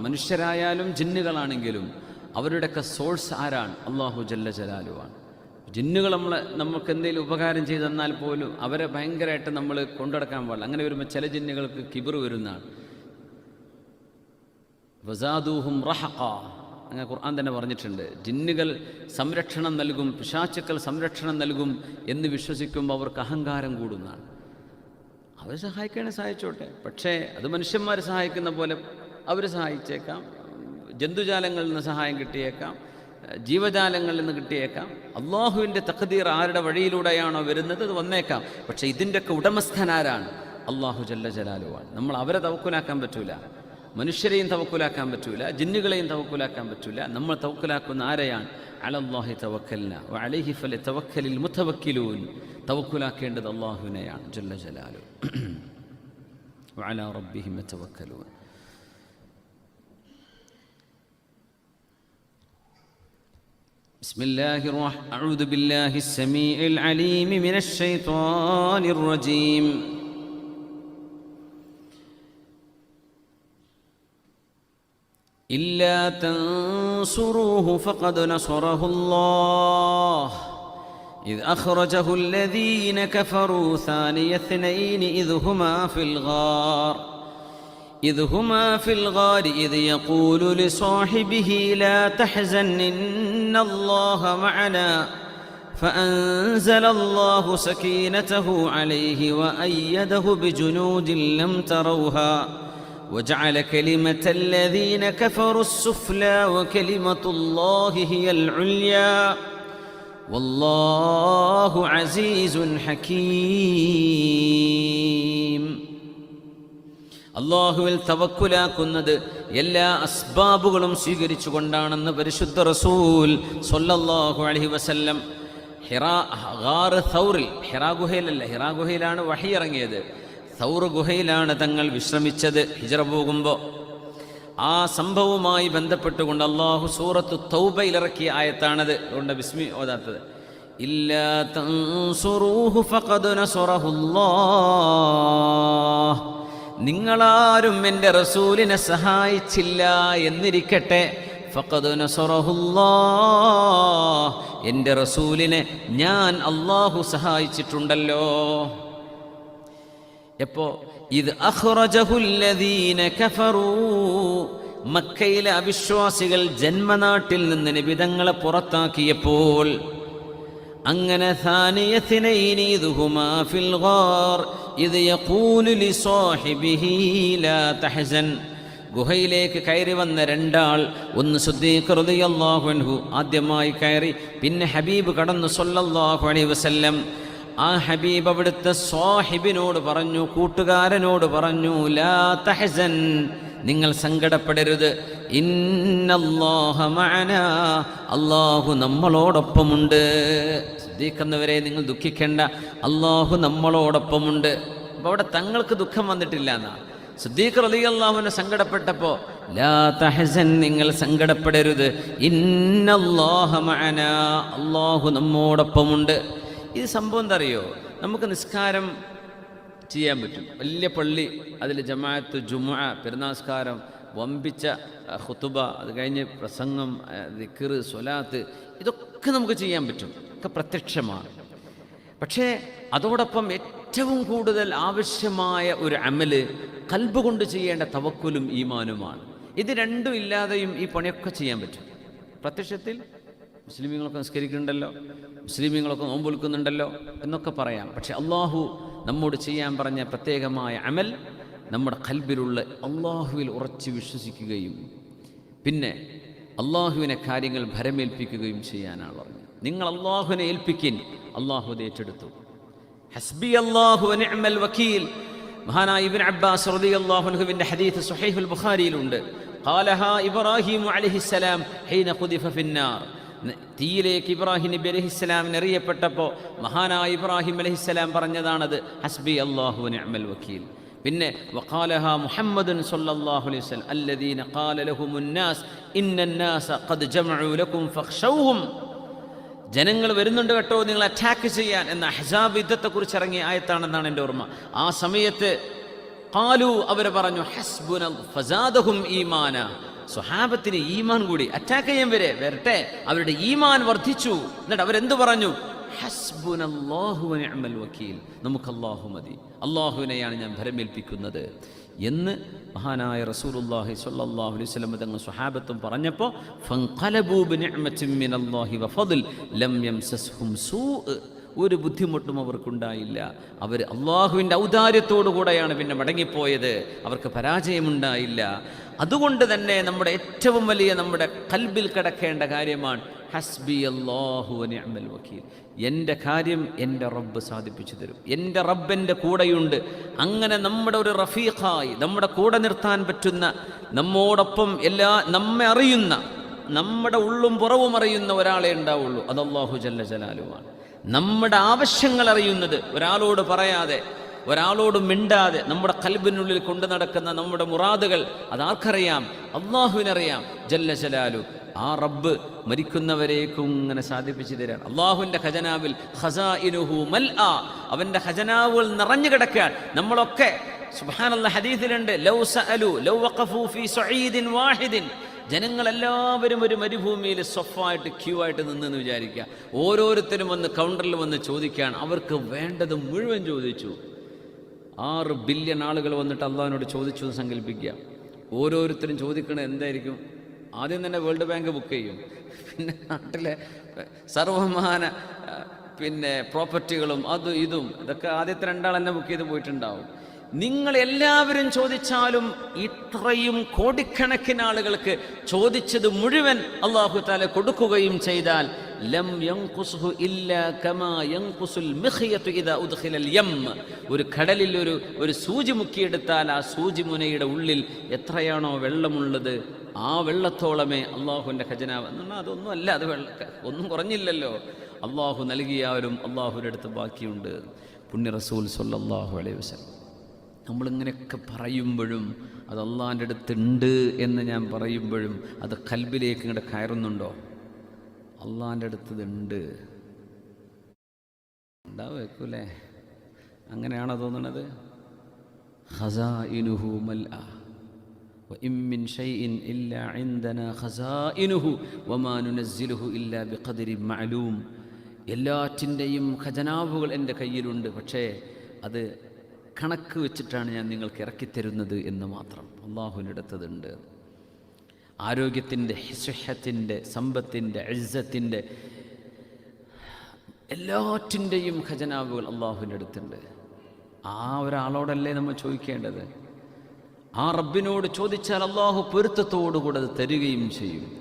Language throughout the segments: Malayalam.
മനുഷ്യരായാലും ജിന്നുകളാണെങ്കിലും അവരുടെയൊക്കെ സോഴ്സ് ആരാണ്? അള്ളാഹു ജല്ല ജലാലുവാണ്. ജിന്നുകൾ നമ്മൾ നമുക്ക് എന്തെങ്കിലും ഉപകാരം ചെയ്തു തന്നാൽ പോലും അവരെ ഭയങ്കരമായിട്ട് നമ്മൾ കൊണ്ടുനടക്കാൻ പാടില്ല. അങ്ങനെ വരുമ്പോൾ ചില ജിന്നുകൾക്ക് കിബർ വരുന്നതാണ്. വസാദൂഹും റഹഖ. അങ്ങനെ ഖുർആൻ തന്നെ പറഞ്ഞിട്ടുണ്ട്. ജിന്നുകൾ സംരക്ഷണം നൽകും പിശാച്ചുക്കൾ സംരക്ഷണം നൽകും എന്ന് വിശ്വസിക്കുമ്പോൾ അവർക്ക് അഹങ്കാരം കൂടുന്നതാണ്. അവരെ സഹായിക്കണേ സഹായിച്ചോട്ടെ. പക്ഷേ അത് മനുഷ്യന്മാരെ സഹായിക്കുന്ന പോലെ അവർ സഹായിച്ചേക്കാം. ജന്തുജാലങ്ങളിൽ നിന്ന് സഹായം കിട്ടിയേക്കാം. ജീവജാലങ്ങളിൽ നിന്ന് കിട്ടിയേക്കാം. അള്ളാഹുവിന്റെ തഖദീർ ആരുടെ വഴിയിലൂടെയാണോ വരുന്നത്? അത് വന്നേക്കാം. പക്ഷേ ഇതിന്റെയൊക്കെ ഉടമസ്ഥനാരാണ് അള്ളാഹു ജല്ല ജലാലുവാണ്. നമ്മൾ അവരെ തവക്കുലാക്കാൻ പറ്റൂല. മനുഷ്യരെയും തവക്കുലാക്കാൻ പറ്റൂല. ജിന്നുകളെയും തവക്കുലാക്കാൻ പറ്റൂല. നമ്മൾ തവക്കുലാക്കുന്ന ആരെയാണ്? അലല്ലാഹി തവക്കലിന അലഹി തവക്കലിൽ മുത്തവക്കിലൂൻ. തവക്കുലാക്കേണ്ടത് അള്ളാഹുവിനെയാണ്. ജല്ല ജലാലു. അല റബ്ബിഹിമ തവക്കലൂൻ بسم الله الرحمن أعوذ بالله السميع العليم من الشيطان الرجيم. إلا تنصروه فقد نصره الله. إذ أخرجه الذين كفروا ثاني اثنين إذ هما في الغار. إذ هما في الغار إذ يقول لصاحبه لا تحزن الله معنا فأنزل الله سكينته عليه وأيده بجنود لم تروها وجعل كلمة الذين كفروا السفلى وكلمة الله هي العليا والله عزيز حكيم അള്ളാഹുവിൽ തവക്കുലാക്കുന്നത് എല്ലാ അസ്ബാബുകളും സ്വീകരിച്ചുകൊണ്ടാണെന്ന് പരിശുദ്ധ റസൂൽ സൊല്ലാഹു അലഹി വസല്ലം ഹിറാ സൗറിൽ ഹിറാ ഗുഹയിലല്ല ഹിറാ ഗുഹയിലാണ് വഹി ഇറങ്ങിയത്. സൗർ ഗുഹയിലാണ് തങ്ങൾ വിശ്രമിച്ചത് ഹിജറ പോകുമ്പോൾ ആ സംഭവവുമായി ബന്ധപ്പെട്ടുകൊണ്ട് അള്ളാഹു സൂറത്ത് തൗബയിലിറക്കിയ ആയത്താണത്. അതുകൊണ്ട് ബിസ്മി ഓതാത്തത്. ഇല്ലാ നിങ്ങളാരും എന്റെ റസൂലിനെ സഹായിച്ചില്ല എന്നിരിക്കട്ടെ. എന്റെ റസൂലിനെ ഞാൻ അള്ളാഹു സഹായിച്ചിട്ടുണ്ടല്ലോ. എപ്പോ? ഇത് മക്കയിലെ അവിശ്വാസികൾ ജന്മനാട്ടിൽ നിന്ന് നിബിതങ്ങളെ പുറത്താക്കിയപ്പോൾ അങ്ങനെ ഇത് യഖൂലു ലാ തഹസൻ. ഗുഹയിലേക്ക് കയറി വന്ന രണ്ടാൾ ഒന്ന് സുദ്ദീഖ് അൻഹു ആദ്യമായി കയറി പിന്നെ ഹബീബ് കടന്നു സൊല്ലാഹു അലൈഹി വസല്ലം. ആ ഹബീബ് അവിടുത്തെ സ്വാഹിബിനോട് പറഞ്ഞു കൂട്ടുകാരനോട് പറഞ്ഞു ലാ തഹസൻ നിങ്ങൾ സങ്കടപ്പെടരുത്. അള്ളാഹു നമ്മളോടൊപ്പമുണ്ട്. സിദ്ദീഖെന്നവരെ നിങ്ങൾ ദുഃഖിക്കേണ്ട. അള്ളാഹു നമ്മളോടൊപ്പമുണ്ട്. അപ്പോൾ അവിടെ തങ്ങൾക്ക് ദുഃഖം വന്നിട്ടില്ല എന്നാ. സിദ്ദീഖ് റലി അള്ളാഹുവിനെ സങ്കടപ്പെട്ടപ്പോൾ ലാ തഹസൻ നിങ്ങൾ സങ്കടപ്പെടരുത്. ഇന്നല്ലാഹ മഅനാ അള്ളാഹു നമ്മോടൊപ്പമുണ്ട്. ഇത് സംഭവം എന്താ അറിയോ? നമുക്ക് നിസ്കാരം ചെയ്യാൻ പറ്റും. വലിയ പള്ളി അതിൽ ജമാഅത്ത് ജുമ പെരുന്നാസ്കാരം വമ്പിച്ച ഹുത്തുബ അത് കഴിഞ്ഞ് പ്രസംഗം ദിക്കറ് സ്വലാത്ത് ഇതൊക്കെ നമുക്ക് ചെയ്യാൻ പറ്റും. ഒക്കെ പ്രത്യക്ഷമാണ്. പക്ഷേ അതോടൊപ്പം ഏറ്റവും കൂടുതൽ ആവശ്യമായ ഒരു അമൽ കൽബ് കൊണ്ട് ചെയ്യേണ്ട തവക്കുലും ഈമാനുമാണ്. ഇത് രണ്ടും ഇല്ലാതെയും ഈ പണിയൊക്കെ ചെയ്യാൻ പറ്റും. പ്രത്യക്ഷത്തിൽ മുസ്ലിമീങ്ങളൊക്കെ നിസ്കരിക്കുന്നുണ്ടല്ലോ മുസ്ലിമീങ്ങളൊക്കെ നോമ്പൊൽക്കുന്നുണ്ടല്ലോ എന്നൊക്കെ പറയാം. പക്ഷെ അള്ളാഹു നമ്മോട് ചെയ്യാൻ പറഞ്ഞ പ്രത്യേകമായ അമൽ നമ്മുടെ കൽബിലുള്ള അള്ളാഹുവിൽ ഉറച്ച് വിശ്വസിക്കുകയും പിന്നെ അള്ളാഹുവിനെ കാര്യങ്ങൾ ഭരമേൽപ്പിക്കുകയും ചെയ്യാനാണ് പറഞ്ഞത്. നിങ്ങൾ അള്ളാഹുവിനെ ഏൽപ്പിക്കിൻ അള്ളാഹു ഏറ്റെടുത്തു. ഹസ്ബി വക്കീൽ. മഹാനായ ഇബ്നു അബ്ബാസ് റളിയല്ലാഹു അൻഹുവിന്റെ ഹദീസ് സ്വഹീഹുൽ ബുഖാരിയിലുണ്ട്. عليه ഇബ്രാഹിം അലൈഹിസ്സലാം ഹീന ഖുദിഫ ഫിന്നാർ. തീയിലേക്ക് ഇബ്രാഹിം നബി അലഹിസ്സലാമിന് എറിയപ്പെട്ടപ്പോൾ മഹാനായ ഇബ്രാഹിം അലഹിസ്സലാം പറഞ്ഞതാണത് ഹസ്ബി അള്ളാഹു അമൽ വക്കീൽ. പിന്നെ വഖാലഹ മുഹമ്മദുൻ സല്ലല്ലാഹു അലൈഹി വസല്ലം. അല്ലദീന ഖാല ലഹും الناس ഇന്ന الناس ലക്കും ഫഖശൗഹും ജനങ്ങൾ വരുന്നുണ്ട് കേട്ടോ നിങ്ങൾ അറ്റാക്ക് ചെയ്യാൻ എന്ന ഹസാബ് യുദ്ധത്തെക്കുറിച്ച് ഇറങ്ങിയ ആയത്താണെന്നാണ് എന്റെ ഓർമ്മ. ആ സമയത്ത് കാലു അവർ പറഞ്ഞു ഹസ്ബുന ഫസാദഹും ഈമാന. സ്വഹാബത്തിന് ഈമാൻ കൂടി. അറ്റാക്ക് ചെയ്യാൻ വരെ വരട്ടെ. അവരുടെ ഈമാൻ വർദ്ധിച്ചു. എന്നിട്ട് അവരെന്ത് പറഞ്ഞു? വക്കീൽ. നമുക്ക് അള്ളാഹു മതി. അള്ളാഹുവിനെയാണ് ഞാൻ ഭരമേൽപ്പിക്കുന്നത്. എന്ന് മഹാനായ റസൂലുള്ളാഹി സ്വല്ലല്ലാഹു അലൈഹി വസല്ലം തങ്ങൾ സ്വഹാബത്തും പറഞ്ഞപ്പോൾ ഫൻഖലബൂ ബിനിഅമത്തിൻ മിനല്ലാഹി വഫദ്ൽ ലം യംസസ്ഹും സൂഅ് ഒരു ബുദ്ധിമുട്ടും അവർക്കുണ്ടായില്ല. അവർ അള്ളാഹുവിന്റെ ഔദാര്യത്തോടു കൂടെയാണ് പിന്നെ മടങ്ങിപ്പോയത്. അവർക്ക് പരാജയമുണ്ടായില്ല. അതുകൊണ്ട് തന്നെ നമ്മുടെ ഏറ്റവും വലിയ നമ്മുടെ കൽബിൽ കിടക്കേണ്ട കാര്യമാണ് ഹസ്ബി അള്ളാഹു അമ്മൽ വക്കീൽ. എന്റെ കാര്യം എന്റെ റബ്ബ് സാധിപ്പിച്ചു തരും. എന്റെ റബ്ബെന്റെ കൂടെയുണ്ട്. അങ്ങനെ നമ്മുടെ ഒരു റഫീഖായി നമ്മുടെ കൂടെ നിർത്താൻ പറ്റുന്ന നമ്മോടൊപ്പം എല്ലാ നമ്മെ അറിയുന്ന നമ്മുടെ ഉള്ളും പുറവും അറിയുന്ന ഒരാളെ ഉണ്ടാവുള്ളൂ. അത് അള്ളാഹു ജല്ല ജലാലുമാണ് നമ്മുടെ ആവശ്യങ്ങൾ അറിയുന്നത് ഒരാളോട് പറയാതെ ഒരാളോട് മിണ്ടാതെ നമ്മുടെ കൽബിനുള്ളിൽ കൊണ്ടു നടക്കുന്ന നമ്മുടെ മുറാദുകൾ അതാർക്കറിയാം? അള്ളാഹുവിനറിയാം. ജല്ല ജലാലു. ആ റബ്ബ് മരിക്കുന്നവരേക്കും ഇങ്ങനെ സാധിപ്പിച്ചു തരാൻ. അള്ളാഹുവിന്റെ ഖജനാവിൽ ആ അവന്റെ ഖജനാവുകൾ നിറഞ്ഞു കിടക്കാൻ നമ്മളൊക്കെ സുബാനുള്ള ഹദീസിലുണ്ട് ലൗ സഅലു ലൗ വഖഫു ഫീ സഈദിൻ വാഹിദിൻ. ജനങ്ങളെല്ലാവരും ഒരു മരുഭൂമിയിൽ സ്വഫായിട്ട് ക്യൂ ആയിട്ട് നിന്നെന്ന് വിചാരിക്കുക. ഓരോരുത്തരും വന്ന് കൗണ്ടറിൽ വന്ന് ചോദിക്കാൻ അവർക്ക് വേണ്ടത് മുഴുവൻ ചോദിച്ചു. ആറ് ബില്യൺ ആളുകൾ വന്നിട്ട് അള്ളാഹിനോട് ചോദിച്ചു എന്ന് സങ്കല്പിക്കുക. ഓരോരുത്തരും ചോദിക്കണത് എന്തായിരിക്കും? ആദ്യം തന്നെ വേൾഡ് ബാങ്ക് ബുക്ക് ചെയ്യും. പിന്നെ നാട്ടിലെ സർവമാന പിന്നെ പ്രോപ്പർട്ടികളും അതും ഇതും. ഇതൊക്കെ ആദ്യത്തെ രണ്ടാൾ തന്നെ ബുക്ക് ചെയ്ത് പോയിട്ടുണ്ടാവും. നിങ്ങൾ എല്ലാവരും ചോദിച്ചാലും ഇത്രയും കോടിക്കണക്കിന് ആളുകൾക്ക് ചോദിച്ചത് മുഴുവൻ അള്ളാഹു താല കൊടുക്കുകയും ചെയ്താൽ ലം ഒരു കടലിൽ ഒരു ഒരു സൂചി മുക്കിയെടുത്താൽ ആ സൂചി മുനയുടെ ഉള്ളിൽ എത്രയാണോ വെള്ളമുള്ളത് ആ വെള്ളത്തോളമേ അള്ളാഹുവിന്റെ ഖജനാവ് എന്നാൽ അതൊന്നും അല്ല അത് വെള്ള ഒന്നും കുറഞ്ഞില്ലല്ലോ. അള്ളാഹു നൽകിയാലും അള്ളാഹുവിന്റെ അടുത്ത് ബാക്കിയുണ്ട്. പുണ്യ റസൂൽ സൊല്ലാഹു അലൈഹി നമ്മളിങ്ങനെയൊക്കെ പറയുമ്പോഴും അത് അള്ളാഹിൻ്റെ അടുത്തുണ്ട് എന്ന് ഞാൻ പറയുമ്പോഴും അത് കൽബിലേക്ക് ഇങ്ങോട്ട് കയറുന്നുണ്ടോ അള്ളാഹിൻ്റെ അടുത്ത് ഇതുണ്ട് ഉണ്ടാവേക്കൂലേ അങ്ങനെയാണോ തോന്നണത് ഖസാഇനുഹു മൽആ وإن من شيء إلا عندنا خزائنه وما ننزله إلا بقدر معلوم എല്ലാറ്റിൻ്റെയും ഖജനാവുകൾ എൻ്റെ കയ്യിലുണ്ട് പക്ഷേ അത് കണക്ക് വെച്ചിട്ടാണ് ഞാൻ നിങ്ങൾക്ക് ഇറക്കിത്തരുന്നത് എന്ന് മാത്രം. അള്ളാഹുവിനടുത്തതുണ്ട് ആരോഗ്യത്തിന്റെ ഹിസ്ഹത്തിന്റെ സമ്പത്തിന്റെ ഇസ്സത്തിന്റെ എല്ലാറ്റിന്റെയും ഖജനാവുകൾ അള്ളാഹുവിന്റെ അടുത്തുണ്ട്. ആ ഒരാളോടല്ലേ നമ്മൾ ചോദിക്കേണ്ടത്? ആ റബ്ബിനോട് ചോദിച്ചാൽ അള്ളാഹു പൊരുത്തത്തോടുകൂടെ അത് തരികയും ചെയ്യും.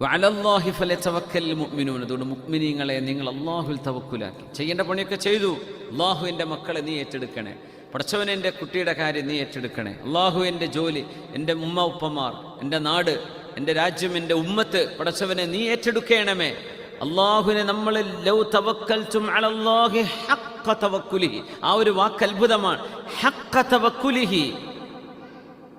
വഅലല്ലാഹി ഫലതവക്കൽ മുഅ്മിനൂൻ. അതുകൊണ്ട് മുഅ്മിനീങ്ങളെ നിങ്ങൾ അള്ളാഹുവിൽ തവക്കുലാക്കി. ചെയ്യേണ്ട പണിയൊക്കെ ചെയ്തു. അള്ളാഹു എന്റെ മക്കളെ നീ ഏറ്റെടുക്കണേ. പടച്ചവൻ എന്റെ കുട്ടിയുടെ കാര്യം നീ ഏറ്റെടുക്കണേ. അള്ളാഹു എന്റെ ജോലി എന്റെ ഉമ്മ ഉപ്പമാർ എന്റെ നാട് എന്റെ രാജ്യം എന്റെ ഉമ്മത്ത് പടച്ചവനെ നീ ഏറ്റെടുക്കണമേ. അള്ളാഹുവിനെ നമ്മൾ ലൗ തവക്കൽ ആ ഒരു വാക്ക് അത്ഭുതമാണ്.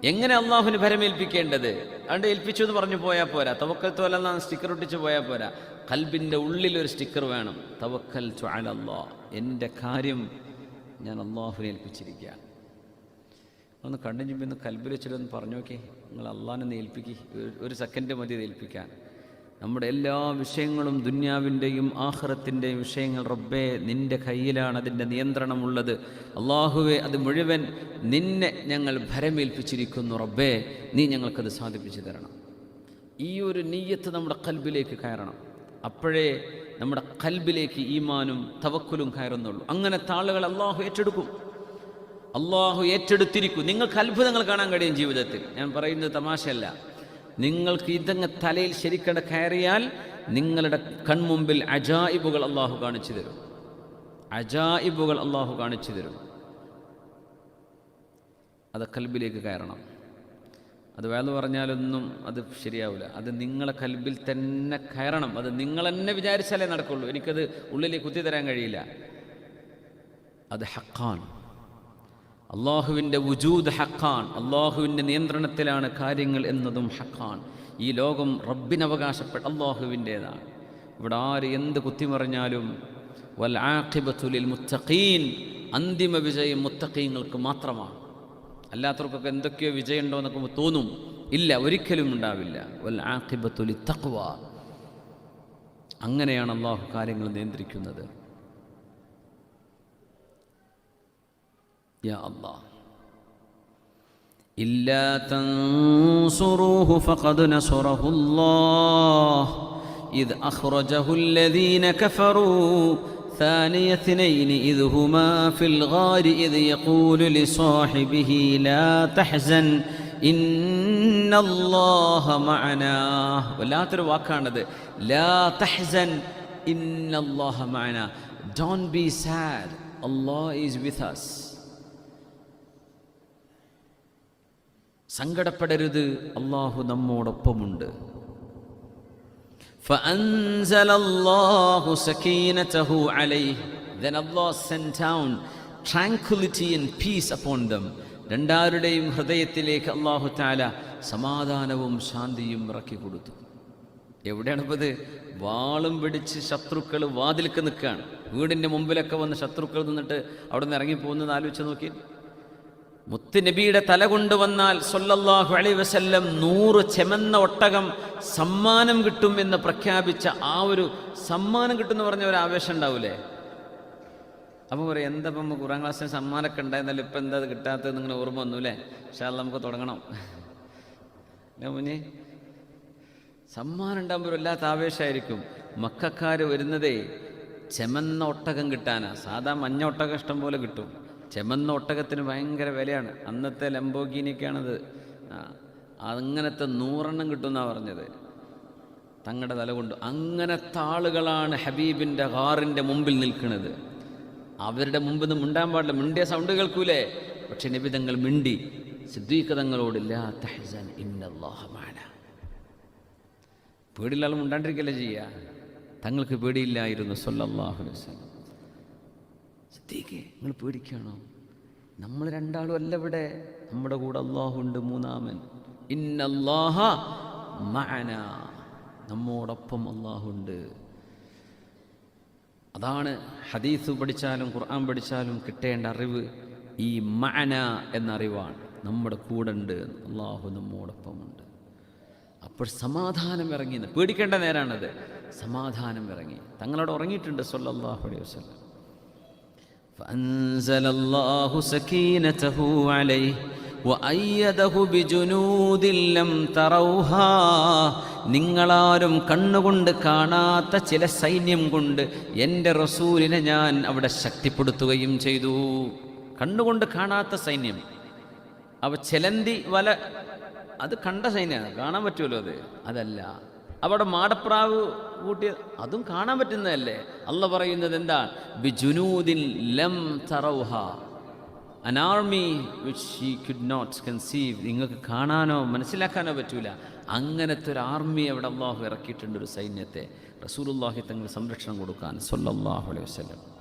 എങ്ങനെ അള്ളാഹുവിന് ഭരമേൽപ്പിക്കേണ്ടത്? അതുകൊണ്ട് ഏൽപ്പിച്ചു എന്ന് പറഞ്ഞു പോയാൽ പോരാ. തവക്കൽ തോലെന്നാ സ്റ്റിക്കർ ഒട്ടിച്ച് പോയാൽ പോരാ. കൽബിന്റെ ഉള്ളിൽ ഒരു സ്റ്റിക്കർ വേണം. തവക്കൽ അലല്ലാ. എന്റെ കാര്യം ഞാൻ അള്ളാഹുവിനെ ഏൽപ്പിച്ചിരിക്കുകയാണ്. ഒന്ന് കണ്ണു ചുമ്പി ഒന്ന് കൽബിൽ വെച്ചിട്ടൊന്ന് പറഞ്ഞു നോക്കി. നിങ്ങൾ അള്ളാഹിനെ ഏൽപ്പിക്കി. ഒരു സെക്കൻഡ് മതി ഏൽപ്പിക്കാൻ. നമ്മുടെ എല്ലാ വിഷയങ്ങളും ദുന്യാവിന്റെയും ആഹ്റത്തിന്റെയും വിഷയങ്ങൾ റബ്ബേ നിന്റെ കയ്യിലാണ് അതിന്റെ നിയന്ത്രണമുള്ളത്. അള്ളാഹുവെ അത് മുഴുവൻ നിന്നെ ഞങ്ങൾ ഭരമേൽപ്പിച്ചിരിക്കുന്നു റബ്ബേ. നീ ഞങ്ങൾക്കത് സാധിപ്പിച്ചു തരണം. ഈ ഒരു നീയത്ത് നമ്മുടെ കൽബിലേക്ക് കയറണം. അപ്പോഴേ നമ്മുടെ കൽബിലേക്ക് ഈമാനും തവക്കുലും കയറുന്നുള്ളൂ. അങ്ങനെ ആളുകൾ അള്ളാഹു ഏറ്റെടുക്കും. അള്ളാഹു ഏറ്റെടുത്തിരിക്കും. നിങ്ങൾക്ക് അത്ഭുതങ്ങൾ കാണാൻ കഴിയും ജീവിതത്തിൽ. ഞാൻ പറയുന്നത് തമാശയല്ല. നിങ്ങൾക്ക് ഇതങ്ങ് തലയിൽ ശരിക്കട കയറിയാൽ നിങ്ങളുടെ കൺമുമ്പിൽ അജായിബുകൾ അള്ളാഹു കാണിച്ചു തരും. അജായിബുകൾ അള്ളാഹു കാണിച്ചു തരും. അത് കൽബിലേക്ക് കയറണം. അത് വേണമെന്ന് പറഞ്ഞാലൊന്നും അത് ശരിയാവില്ല അത് നിങ്ങളെ കൽബിൽ തന്നെ കയറണം. അത് നിങ്ങൾ തന്നെ വിചാരിച്ചാലേ നടക്കുള്ളൂ. എനിക്കത് ഉള്ളിലേക്ക് കുത്തി തരാൻ കഴിയില്ല. അത് ഹക്കാണ് അള്ളാഹുവിന്റെ വുജൂദ് ഹക്കാൻ അള്ളാഹുവിന്റെ നിയന്ത്രണത്തിലാണ് കാര്യങ്ങൾ എന്നതും ഹക്കാൻ ഈ ലോകം റബ്ബിനവകാശപ്പെട്ട അള്ളാഹുവിന്റേതാണ്. ഇവിടെ ആര് എന്ത് കുത്തിമറിഞ്ഞാലും വൽ ആഖിബത്തുലിൽ മുത്തഖീൻ. അന്തിമ വിജയം മുത്തഖീങ്ങൾക്ക് മാത്രമാണ്. അല്ലാത്തവർക്കൊക്കെ എന്തൊക്കെയോ വിജയമുണ്ടോ എന്നൊക്കെ തോന്നും ഇല്ല ഒരിക്കലും ഉണ്ടാവില്ല വൽ ആഖിബത്തുലി തഖ്വ അങ്ങനെയാണ് അള്ളാഹു കാര്യങ്ങൾ നിയന്ത്രിക്കുന്നത് യാ അള്ളാഹ് إلا تنصروه فقد نصره الله إذ أخرجه الذين كفروا ثاني اثنين إذ هما في الغار إذ يقول لصاحبه لا تحزن إن الله معنا ولا ترواكاند لا تحزن إن الله معنا Don't be sad Allah is with us സങ്കടപ്പെടരുത് Allah നമ്മോടൊപ്പമുണ്ട് فأنزل الله سكينته عليه Then Allah sent down tranquility and peace upon them രണ്ടാരുടെയും ഹൃദയത്തിലേക്ക് അള്ളാഹു താല സമാധാനവും ശാന്തിയും ഇറക്കി കൊടുത്തു എവിടെയാണ് ഇപ്പോൾ ഇത് വാളും പിടിച്ച് ശത്രുക്കൾ വാതിൽക്ക് നിൽക്കുകയാണ് വീടിൻ്റെ മുമ്പിലൊക്കെ വന്ന് ശത്രുക്കൾ നിന്നിട്ട് അവിടെ നിന്ന് ഇറങ്ങിപ്പോകുന്നത് ആലോചിച്ച് നോക്കി മുത്തുനബിയുടെ തല കൊണ്ടുവന്നാൽ സൊല്ലല്ലാഹു അലൈ വസല്ലം നൂറ് ചെമന്ന ഒട്ടകം സമ്മാനം കിട്ടും എന്ന് പ്രഖ്യാപിച്ച ആ ഒരു സമ്മാനം കിട്ടുമെന്ന് പറഞ്ഞ ഒരു ആവേശം ഉണ്ടാവൂലേ? അപ്പോൾ പറയും എന്താ ഇപ്പം കുറാം ക്ലാസ്സിന് സമ്മാനമൊക്കെ ഉണ്ടായിരുന്നാലും ഇപ്പം എന്താ അത് കിട്ടാത്തത്? നിങ്ങൾ ഓർമ്മ വന്നു അല്ലേ പക്ഷേ നമുക്ക് തുടങ്ങണം. മുന്നേ സമ്മാനം ഉണ്ടാകുമ്പോൾ വല്ലാത്ത ആവേശമായിരിക്കും. മക്കാർ വരുന്നതേ ചെമന്ന ഒട്ടകം കിട്ടാനാ. സാധാ മഞ്ഞ ഒട്ടകം ഇഷ്ടം പോലെ കിട്ടും. ചെമന്ന ഒട്ടകത്തിന് ഭയങ്കര വിലയാണ്. അന്നത്തെ ലംബോഗിനിയൊക്കെയാണത് അങ്ങനത്തെ നൂറെണ്ണം കിട്ടുമെന്നാണ് പറഞ്ഞത്. തങ്ങളുടെ തല കൊണ്ട്. അങ്ങനത്തെ ആളുകളാണ് ഹബീബിന്റെ ഹാറിന്റെ മുമ്പിൽ നിൽക്കുന്നത് അവരുടെ മുമ്പിൽ നിന്ന് മിണ്ടാൻ പാടില്ല. മിണ്ടിയ സൗണ്ട് കേൾക്കൂലേ? പക്ഷെ നിബിതങ്ങൾ മിണ്ടി. സിദ്ദീഖതങ്ങളോട് ലാ തഹ്സൻ ചെയ്യുക തങ്ങൾക്ക് പേടിയില്ലായിരുന്നു. സല്ലല്ലാഹു അലൈഹി സിദ്ദീഖേ നിങ്ങൾ പേടിക്കണോ നമ്മൾ രണ്ടാളും അല്ല ഇവിടെ. നമ്മുടെ കൂടെ അള്ളാഹുണ്ട് മൂന്നാമൻ. ഇന്നല്ലാഹ മഅന. നമ്മോടൊപ്പം അള്ളാഹുണ്ട് അതാണ് ഹദീസ് പഠിച്ചാലും ഖുർആൻ പഠിച്ചാലും കിട്ടേണ്ട അറിവ്. ഈ മഅന എന്ന അറിവാണ്. നമ്മുടെ കൂടെ ഉണ്ട് അള്ളാഹു നമ്മോടൊപ്പമുണ്ട് അപ്പോൾ സമാധാനം ഇറങ്ങി പേടിക്കേണ്ട നേരാണത്. സമാധാനം ഇറങ്ങി. തങ്ങളോട് ഉറങ്ങിയിട്ടുണ്ട് സൊല്ലാഹു അലൈഹി വസല്ലം. فأنزل الله سكينته عليه وأيده بجنود لم تروها നിങ്ങളാരും കണ്ണുകൊണ്ട് കാണാത്ത ചില സൈന്യം കൊണ്ട് എൻ്റെ റസൂലിനെ ഞാൻ അവിടെ ശക്തിപ്പെടുത്തുകയും ചെയ്തു കണ്ണുകൊണ്ട് കാണാത്ത സൈന്യം അവ ചെലന്തി വല അത് കണ്ട സൈന്യമാണ് കാണാൻ പറ്റുമല്ലോ അത് അതല്ല അവിടെ മാടപ്രാവ് കൂട്ടിയ അതും കാണാൻ പറ്റുന്നതല്ലേ? അല്ല പറയുന്നത് എന്താ ബിജുനൂദിൻ ലം തറൗഹ. An army which she could not conceive നിങ്ങൾക്ക് കാണാനോ മനസ്സിലാക്കാനോ പറ്റൂല. അങ്ങനത്തെ ഒരു ആർമി അവിടെ അള്ളാഹു ഇറക്കിയിട്ടുണ്ട് ഒരു സൈന്യത്തെ. റസൂലുള്ളാഹി തങ്ങൾ സംരക്ഷണം കൊടുക്കാൻ. സൊല്ലാഹു അലൈഹി വസല്ലം.